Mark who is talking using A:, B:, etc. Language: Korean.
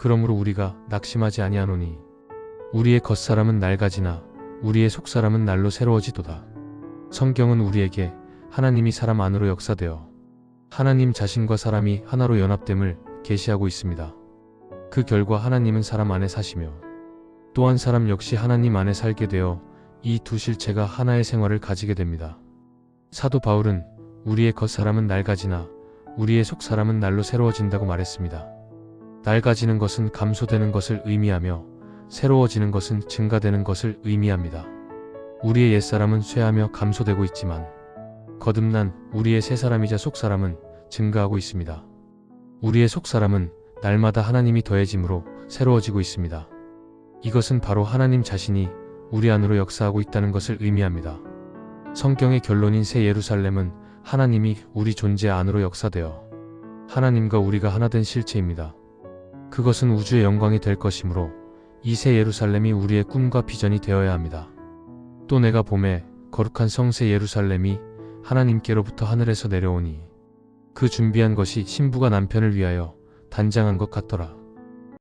A: 그러므로 우리가 낙심하지 아니하노니 우리의 겉사람은 낡아지나 우리의 속사람은 날로 새로워지도다. 성경은 우리에게 하나님이 사람 안으로 역사되어 하나님 자신과 사람이 하나로 연합됨을 계시하고 있습니다. 그 결과 하나님은 사람 안에 사시며 또한 사람 역시 하나님 안에 살게 되어 이 두 실체가 하나의 생활을 가지게 됩니다. 사도 바울은 우리의 겉사람은 낡아지나 우리의 속사람은 날로 새로워진다고 말했습니다. 낡아지는 것은 감소되는 것을 의미하며 새로워지는 것은 증가되는 것을 의미합니다. 우리의 옛사람은 쇠하며 감소되고 있지만 거듭난 우리의 새 사람이자 속사람은 증가하고 있습니다. 우리의 속사람은 날마다 하나님이 더해짐으로 새로워지고 있습니다. 이것은 바로 하나님 자신이 우리 안으로 역사하고 있다는 것을 의미합니다. 성경의 결론인 새 예루살렘은 하나님이 우리 존재 안으로 역사되어 하나님과 우리가 하나 된 실체입니다. 그것은 우주의 영광이 될 것이므로 이 새 예루살렘이 우리의 꿈과 비전이 되어야 합니다. 또 내가 봄에 거룩한 성새 예루살렘이 하나님께로부터 하늘에서 내려오니 그 준비한 것이 신부가 남편을 위하여 단장한 것 같더라.